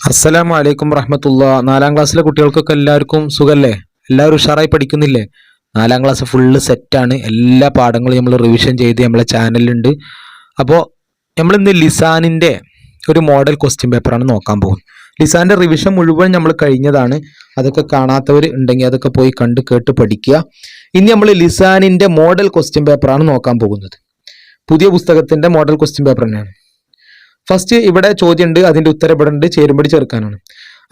അസ്സലാമു അലൈക്കും റഹ്മത്തുള്ള നാലാം ക്ലാസ്സിലെ കുട്ടികൾക്കൊക്കെ എല്ലാവർക്കും സുഖല്ലേ? എല്ലാവരും ഉഷാറായി പഠിക്കുന്നില്ലേ? നാലാം ക്ലാസ് ഫുള്ള് സെറ്റാണ്. എല്ലാ പാഠങ്ങളും നമ്മൾ റിവിഷൻ ചെയ്ത് നമ്മളെ ചാനലിലുണ്ട് അപ്പോൾ നമ്മൾ ഇന്ന് ലിസാനിന്റെ ഒരു മോഡൽ ക്വസ്റ്റ്യൻ പേപ്പറാണ് നോക്കാൻ പോകുന്നത്. ലിസാന്റെ റിവിഷൻ മുഴുവൻ നമ്മൾ കഴിഞ്ഞതാണ്. അതൊക്കെ കാണാത്തവർ ഉണ്ടെങ്കിൽ അതൊക്കെ പോയി കണ്ട് കേട്ട് പഠിക്കുക. ഇനി നമ്മൾ ലിസാനിന്റെ മോഡൽ ക്വസ്റ്റ്യൻ പേപ്പറാണ് നോക്കാൻ പോകുന്നത്. പുതിയ പുസ്തകത്തിന്റെ മോഡൽ ക്വസ്റ്റ്യൻ പേപ്പർ തന്നെയാണ്. ഫസ്റ്റ് ഇവിടെ ചോദ്യം ഉണ്ട് അതിന്റെ ഉത്തരം ഇവിടെ ഉണ്ട് ചേരുമ്പടി ചേർക്കാനാണ്.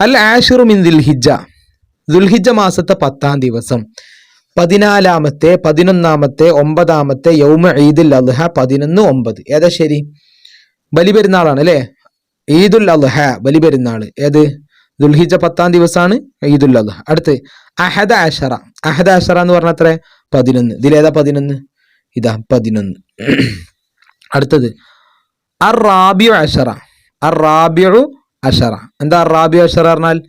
അൽ ആഷിറു മിൻ ദുൽഹിജ. ദുൽഹിജ മാസത്തെ പത്താം ദിവസം. പതിനാലാമത്തെ പതിനൊന്നാമത്തെ ഒമ്പതാമത്തെ യൗമ ഈദുൽ അൽഹ പതിനൊന്ന് ഒമ്പത്. ഏതാ ശരി? ബലിപെരുന്നാളാണ് അല്ലേ? ഈദുൽ അൽഹ ബലിപെരുന്നാൾ ഏത്? ദുൽഹിജ പത്താം ദിവസമാണ് ഈദുൽ അൽഹ അടുത്ത് അഹദ അഷറ അഹദ അഷറ എന്ന് പറഞ്ഞ അത്ര പതിനൊന്ന്. ഇതിലേതാ പതിനൊന്ന്? ഇതാ പതിനൊന്ന്. അടുത്തത് അറാബിയു അഷറ. അറാബിയു അഷറ. എന്താ അറാബിയു അഷറ പറഞ്ഞാൽ?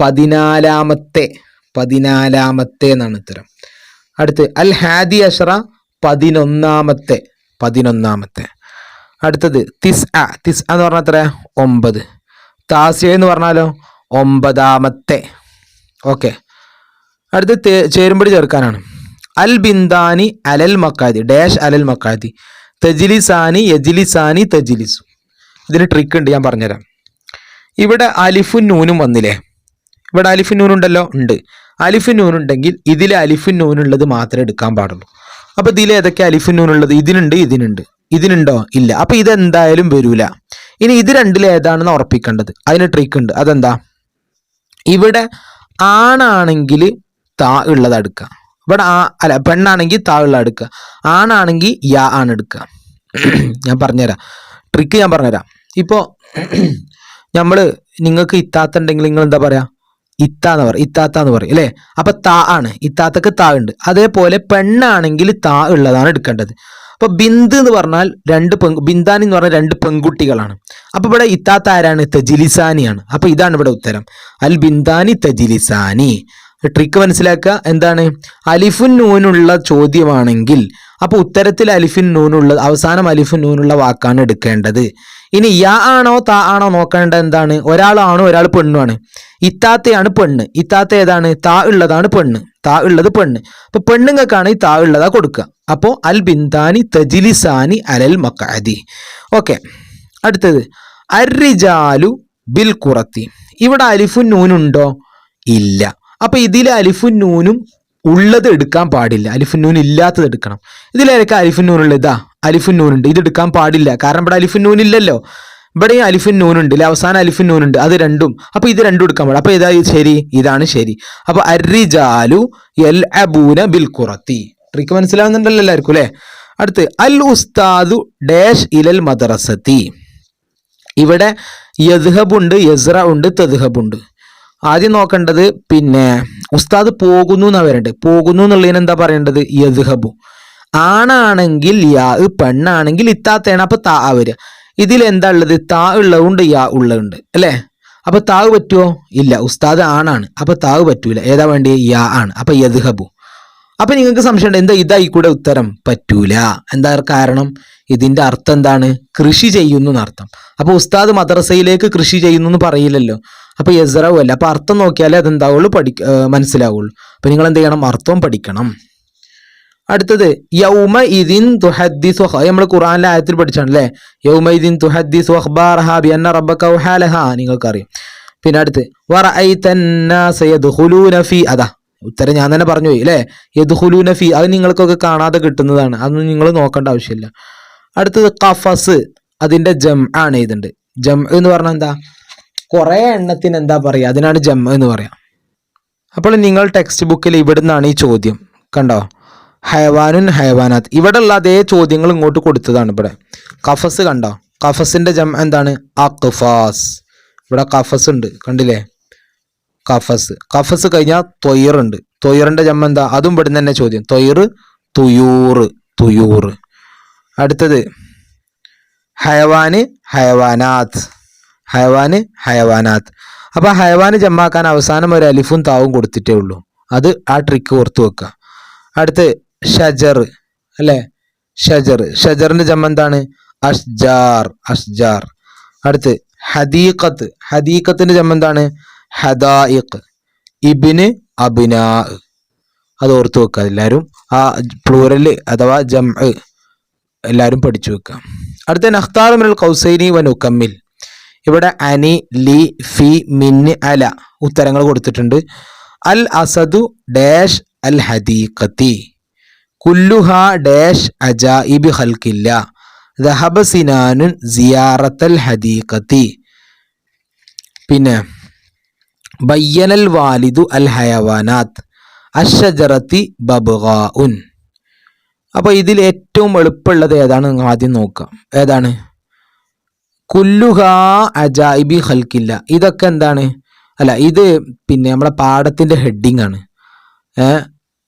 പതിനാലാമത്തെ പതിനാലാമത്തെ എന്നാണ് ഉത്തരം. അടുത്ത് അൽ ഹാദി അഷറ പതിനൊന്നാമത്തെ പതിനൊന്നാമത്തെ. അടുത്തത് തിസ് അ തിസ് എന്ന് പറഞ്ഞാൽ എത്ര? ഒമ്പത്. താസിയ എന്ന് പറഞ്ഞാലോ? ഒമ്പതാമത്തെ. ഓക്കെ. അടുത്ത് ചേരുമ്പടി ചേർക്കാനാണ്. അൽ ബിന്ദാനി അലൽ മക്കാദി ഡാഷ് അലൽ മക്കാദി. തജിലിസാനി യജിലിസാനി തജിലിസു. ഇതിന് ട്രിക്ക് ഉണ്ട് ഞാൻ പറഞ്ഞുതരാം. ഇവിടെ അലിഫു നൂനും വന്നില്ലേ? ഇവിടെ അലിഫും നൂനുണ്ടല്ലോ ഉണ്ട്. അലിഫും നൂൻ ഉണ്ടെങ്കിൽ ഇതിൽ അലിഫും നൂനുള്ളത് മാത്രമേ എടുക്കാൻ പാടുള്ളൂ. അപ്പൊ ഇതിൽ ഏതൊക്കെ അലിഫും നൂനുള്ളത് ഇതിനുണ്ട് ഇതിനുണ്ട് ഇതിനുണ്ടോ ഇല്ല. അപ്പൊ ഇതെന്തായാലും വരൂല. ഇനി ഇത് രണ്ടിൽ ഏതാണെന്ന് ഉറപ്പിക്കേണ്ടത്. അതിന് ട്രിക്ക് ഉണ്ട്. അതെന്താ? ഇവിടെ ആണാണെങ്കിൽ താ ഉള്ളത് എടുക്കുക ഇവിടെ ആ അല്ല പെണ്ണാണെങ്കിൽ താ ഉള്ള എടുക്കുക. ആണാണെങ്കിൽ യാ ആണ് എടുക്കുക. ഞാൻ പറഞ്ഞുതരാം. ട്രിക്ക് ഞാൻ പറഞ്ഞുതരാം. ഇപ്പോൾ നമ്മൾ നിങ്ങൾക്ക് ഇത്താത്ത ഉണ്ടെങ്കിൽ നിങ്ങൾ എന്താ പറയുക ഇത്ത എന്ന് പറയും ഇത്താത്ത എന്ന് പറയും അല്ലേ? അപ്പം താ ആണ്. ഇത്താത്തക്ക് താ ഉണ്ട് അതേപോലെ പെണ്ണാണെങ്കിൽ താ ഉള്ളതാണ് എടുക്കേണ്ടത്. അപ്പോൾ ബിന്ദ് എന്ന് പറഞ്ഞാൽ രണ്ട് പെൺ ബിന്ദാനി എന്ന് പറഞ്ഞാൽ രണ്ട് പെൺകുട്ടികളാണ്. അപ്പോൾ ഇവിടെ ഇത്താത്ത ആരാണ്? തജിലിസാനിയാണ്. അപ്പോൾ ഇതാണ് ഇവിടെ ഉത്തരം. അൽ ബിന്ദാനി തജിലിസാനി. ട്രിക്ക് മനസ്സിലാക്കുക. എന്താണ്? അലിഫുൻ നൂനുള്ള ചോദ്യമാണെങ്കിൽ അപ്പൊ ഉത്തരത്തിൽ അലിഫിൻ നൂനുള്ള അവസാനം അലിഫുൻ നൂനുള്ള വാക്കാണ് എടുക്കേണ്ടത്. ഇനി യാ ആണോ താ ആണോ നോക്കേണ്ടത് എന്താണ്? ഒരാളാണോ ഒരാൾ പെണ്ണുമാണ് ഇത്താത്തയാണ് പെണ്ണ്. ഇത്താത്ത ഏതാണ്? താ ഉള്ളതാണ് പെണ്ണ്. താ ഉള്ളത് പെണ്ണ്. അപ്പൊ പെണ്ണുങ്ങൾക്കാണ് ഈ താ ഉള്ളതാ കൊടുക്കുക. അപ്പോ അൽ ബിന്ദാനി തജിലിസാനി അലൽ മക്കാദി ഓക്കെ. അടുത്തത്. അരിജാലു ബിൽ കുറത്തി ഇവിടെ അലിഫുൻ നൂനുണ്ടോ? ഇല്ല. അപ്പൊ ഇതിൽ അലിഫുൻ നൂനും ഉള്ളത് എടുക്കാൻ പാടില്ല. അലിഫുൻ നൂൻ ഇല്ലാത്തത് എടുക്കണം. ഇതിലേക്ക് അലിഫുൻ നൂനുള്ള ഇതാ അലിഫുൻ നൂനുണ്ട് ഇത് എടുക്കാൻ പാടില്ല. കാരണം ഇവിടെ അലിഫുൻ നൂൻ ഇല്ലല്ലോ. ഇവിടെ ഈ അലിഫുൻ നൂനുണ്ട് ഇല്ല അവസാന അലിഫുൻ നൂനുണ്ട് അത് രണ്ടും. അപ്പൊ ഇത് രണ്ടും എടുക്കാൻ പാടില്ല. അപ്പൊ ഇതാ ശരി? ഇതാണ് ശരി. അപ്പൊ അരിജാലു എൽ അബൂന ബിൽ കുറത്തി ട്രിക്ക് മനസ്സിലാവുന്നുണ്ടല്ലോ എല്ലാവർക്കും അല്ലേ? അടുത്ത് അൽ ഉസ്താദു ഡാഷ് ഇലൽ മദ്രസത്തി. ഇവിടെ യദ്ഹബുണ്ട് യസ്ര ഉണ്ട് തദ്ഹബ് ഉണ്ട് ആദ്യം നോക്കേണ്ടത് പിന്നെ ഉസ്താദ് പോകുന്നു എന്നാ വരേണ്ടത് പോകുന്നു എന്നുള്ളതിന് എന്താ പറയേണ്ടത്? യദ്ഹബു. ആണാണെങ്കിൽ യാ പെണ്ണാണെങ്കിൽ ഇത്താത്തേണ്. അപ്പൊ താ വരിക. ഇതിൽ എന്താ ഉള്ളത്? താ ഉള്ളതുണ്ട് യാ ഉള്ളതുണ്ട് അല്ലേ? അപ്പൊ താവ് പറ്റുമോ ഇല്ല. ഉസ്താദ് ആണാണ്. അപ്പൊ താവ് പറ്റൂല. ഏതാ വേണ്ടി യാ ആണ്. അപ്പൊ യദ്ഹബു. അപ്പൊ നിങ്ങൾക്ക് സംശയം ഉണ്ട് എന്താ ഇതായി കൂടെ ഉത്തരം? പറ്റൂല. എന്താ കാരണം? ഇതിന്റെ അർത്ഥം എന്താണ്? കൃഷി ചെയ്യുന്നു എന്നർത്ഥം. അപ്പൊ ഉസ്താദ് മദ്രസയിലേക്ക് കൃഷി ചെയ്യുന്നു എന്ന് പറയില്ലല്ലോ. അപ്പോൾ യസ്റാവു അപ്പോൾ അർത്ഥം നോക്കിയാലേ അതെന്താവുള്ളൂ പഠി മനസ്സിലാവുള്ളൂ. അപ്പോൾ നിങ്ങൾ എന്ത് ചെയ്യണം? അർത്ഥം പഠിക്കണം. അടുത്തത് യൗമ ഇദിൻ തുഹദ്ദി സുഹ നമ്മൾ ഖുറാനിലെ ആയത്തിൽ പഠിച്ചാണല്ലേ? യൗമ ഇതിൻ തുഹദ്ദിസ് വഹ്ബാർഹാബി എന്ന റബ്ബക്കൗഹാലഹ നിങ്ങൾക്കറിയാം. പിന്നെ അടുത്ത് വറ ഐ തന്നൂനഫി അതാ ഉത്തരം ഞാൻ തന്നെ പറഞ്ഞു പോയി അല്ലേ? യദുഹുലൂനഫി അത് നിങ്ങൾക്കൊക്കെ കാണാതെ കിട്ടുന്നതാണ്. അതൊന്നും നിങ്ങൾ നോക്കേണ്ട ആവശ്യമില്ല. അടുത്തത് കഫസ് അതിന്റെ ജം ആണ് ഇതുണ്ട് ജം എന്ന് പറഞ്ഞാൽ എന്താ? കുറെ എണ്ണത്തിന് എന്താ പറയുക അതിനാണ് ജം എന്ന് പറയാം. അപ്പോൾ നിങ്ങൾ ടെക്സ്റ്റ് ബുക്കിൽ ഇവിടുന്നാണ് ഈ ചോദ്യം. കണ്ടോ? ഹയവാനാത്ത് ഇവിടെ ഉള്ള അതേ ചോദ്യങ്ങൾ ഇങ്ങോട്ട് കൊടുത്തതാണ് ഇവിടെ. കഫസ് കണ്ടോ? കഫസിന്റെ ജം എന്താണ്? അഖഫാസ്. ഇവിടെ കഫസ് ഉണ്ട്. കണ്ടില്ലേ? കഫസ്. കഫസ് കഴിഞ്ഞാൽ തൊയറുണ്ട് തൊയറിന്റെ ജമ്മ എന്താ? അതും ഇവിടുന്ന് തന്നെ ചോദ്യം. തൊയർ തുയൂറ് തുയൂറ് അടുത്തത്. ഹയവാന് ഹയവാനാത്ത് ഹയവാന് ഹയവാനാത്ത്. അപ്പൊ ഹയവാന് ജമ്മാക്കാൻ അവസാനം ഒരു അലിഫും താവും കൊടുത്തിട്ടേ ഉള്ളൂ. അത് ആ ട്രിക്ക് ഓർത്ത് വെക്കുക. അടുത്ത് ഷജർ അല്ലേ? ഷജർ. ഷജറിന്റെ ജമ്മ എന്താണ്? അഷ്ജാർ അഷ്ജാർ. അടുത്ത് ഹദീഖത്ത്. ഹദീഖത്തിന്റെ ജമ്മ എന്താണ്? ഹദായിഖ്. ഇബിന് അബിനാ അത് ഓർത്ത് വെക്കുക എല്ലാവരും ആ പ്ലൂറൽ അഥവാ ജം എല്ലാവരും പഠിച്ചു വെക്കുക. അടുത്ത നഖ്താർ മിനൽ കൗസൈനി വൻ നുക്കമ്മിൽ ഇവിടെ അനി ലി ഫി മിന് അല ഉത്തരങ്ങൾ കൊടുത്തിട്ടുണ്ട്. അൽ അസദു ഡാഷ് അൽ ഹദീഖത്തി. കുല്ലുഹ ഡാഷ് അജായിബ് ഹൽക്കില്ല ദഹബ സിനാനുൻ സിയാറത്തൽ ഹദീഖത്തി. പിന്നെ ബയ്യനൽ വാലിദു അൽ ഹയവാനാത്ത്. അഷജറത്തി ബബുഗാഉൻ. അപ്പോൾ ഇതിൽ ഏറ്റവും എളുപ്പമുള്ളത് ഏതാണ്? നിങ്ങൾ ആദ്യം നോക്കാം. ഏതാണ്? കുല്ലുഹ അജായിബി ഹൽക്കില്ല ഇതൊക്കെ എന്താണ്? അല്ല ഇത് പിന്നെ നമ്മളെ പാഠത്തിന്റെ ഹെഡിങ് ആണ്.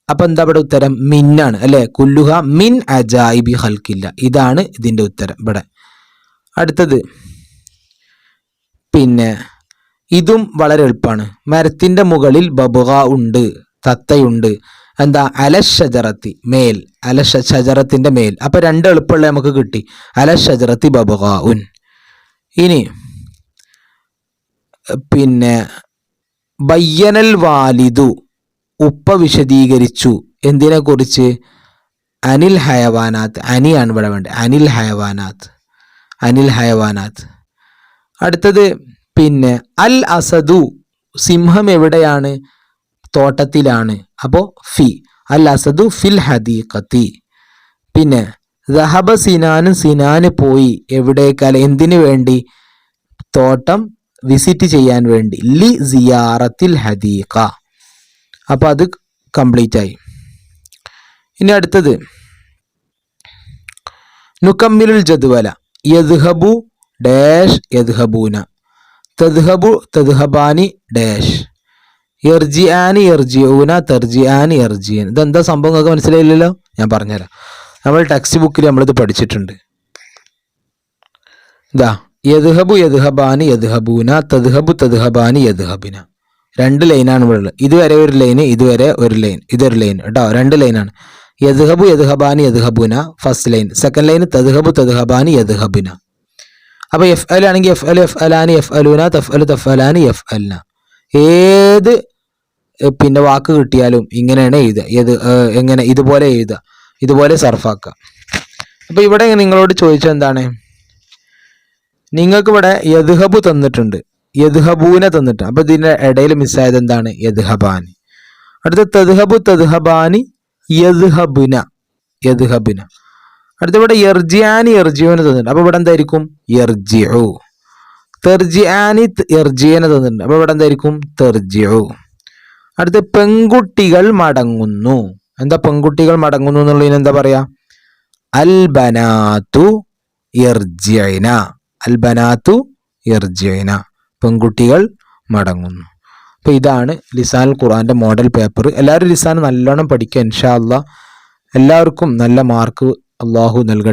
അപ്പൊ എന്താ ഇവിടെ ഉത്തരം? മിന്നാണ് അല്ലെ? കുല്ലുഹ മിൻ അജായിബി ഹൽക്കില്ല ഇതാണ് ഇതിന്റെ ഉത്തരം ഇവിടെ. അടുത്തത്. പിന്നെ ഇതും വളരെ എളുപ്പമാണ് മരത്തിന്റെ മുകളിൽ ബബുക ഉണ്ട് തത്തയുണ്ട്. എന്താ? അലഷജറത്തി മേൽ അലഷ മേൽ. അപ്പൊ രണ്ട് എളുപ്പമുള്ള നമുക്ക് കിട്ടി. അലഷജറത്തി ബബുക ഉൻ ഇനി പിന്നെ ബയ്യനൽ വാലിദു ഉപ്പ വിശദീകരിച്ചു. എന്തിനെ കുറിച്ച് അനിൽ ഹയവാനാത്ത്. അനിയാണ് ഇവിടെ വേണ്ടത്. അനിൽ ഹയവാനാത്ത്. അനിൽ ഹയവാനാത്ത്. അടുത്തത് പിന്നെ അൽ അസദു സിംഹം എവിടെയാണ്? തോട്ടത്തിലാണ്. അപ്പോൾ ഫി. അൽ അസദു ഫിൽ ഹദീഖത്തി. പിന്നെ ദഹബ സിനാനും സിനാന് പോയി. എവിടേക്കാൽ എന്തിനു വേണ്ടി? തോട്ടം വിസിറ്റ് ചെയ്യാൻ വേണ്ടി. ലി സിയാറത്തിൽ ഹദീഖ. അപ്പോൾ അത് കംപ്ലീറ്റ് ആയി. ഇനി അടുത്തത്. നുക്കമ്മിലുൽ ജദ്വല. യദ്ഹബു ഡാഷ് യദ്ഹബൂന. തദ്ഹബു തദ്ഹബാനി ഡാഷ്. യർജിആനി എർജിയൂന തർജിആനി എർജിയൻ ഇതെന്താ സംഭവം? നിങ്ങൾക്ക് മനസ്സിലായില്ലല്ലോ? ഞാൻ പറഞ്ഞുതരാം. നമ്മൾ ടെക്സ്റ്റ് ബുക്കിൽ നമ്മളിത് പഠിച്ചിട്ടുണ്ട്. ഇതാ യദ്ഹബു യദ്ഹബാനി യദ്ഹബൂന തദ്ഹബു തദ്ഹബാനി യദ്ഹബിന. രണ്ട് ലൈനാണ് ഇവിടെ ഉള്ളത്. ഇതുവരെ ഒരു ലൈന് ഇതുവരെ ഒരു ലൈൻ ഇതൊരു ലൈൻ കേട്ടോ. രണ്ട് ലൈനാണ് യദ്ഹബു യദ്ഹബാനി യദ്ഹബുന ഫസ്റ്റ് ലൈൻ സെക്കൻഡ് ലൈൻ തദ്ഹബു തദ്ഹബാനി യദ്ഹബിന. അപ്പോൾ എഫ് അൽ ആണെങ്കിൽ എഫ് അൽ എഫ് അലാനി എഫ് അലൂന തഫ് അൽ തഫ് അലാനി എഫ് അൽന ഏത് പിന്നെ വാക്ക് കിട്ടിയാലും ഇങ്ങനെയാണ് എഴുതുക. ഏത് എങ്ങനെ ഇതുപോലെ എഴുതുക. ഇതുപോലെ സർഫാക്കുക അപ്പോൾ ഇവിടെ നിങ്ങളോട് ചോദിച്ചത് എന്താണ്? നിങ്ങൾക്ക് ഇവിടെ യദ്ഹബു തന്നിട്ടുണ്ട്. യദ്ഹബൂന തന്നിട്ട്. അപ്പൊ ഇതിന്റെ ഇടയിൽ മിസ്സായത് എന്താണ്? യദ്ഹബാനി. അടുത്ത തദ്ഹബു തദ്ഹബാനി യദ്ഹബുന. യദ്ഹബുന. അടുത്ത ഇവിടെ എർജിയാനി യർജിയോന തന്നിട്ടുണ്ട്. അപ്പൊ ഇവിടെ എന്തായിരിക്കും? യർജിയു തെർജിയാനി യർജിയന തന്നിട്ടുണ്ട്. അപ്പൊ ഇവിടെ എന്തായിരിക്കും? തെർജിയു അടുത്ത പെൺകുട്ടികൾ മടങ്ങുന്നു. എന്താ പെൺകുട്ടികൾ മടങ്ങുന്നു എന്നുള്ളതിന് എന്താ പറയാ? അൽബനാത്തു ഇർജൈന അൽബനാത്തു ഇർജൈന പെൺകുട്ടികൾ മടങ്ങുന്നു. അപ്പൊ ഇതാണ് ലിസാൻ ഖുറാന്റെ മോഡൽ പേപ്പർ എല്ലാവരും ലിസാൻ നല്ലോണം പഠിക്കുക ഇൻഷാ എല്ലാവർക്കും നല്ല മാർക്ക് അള്ളാഹു നൽകട്ടെ.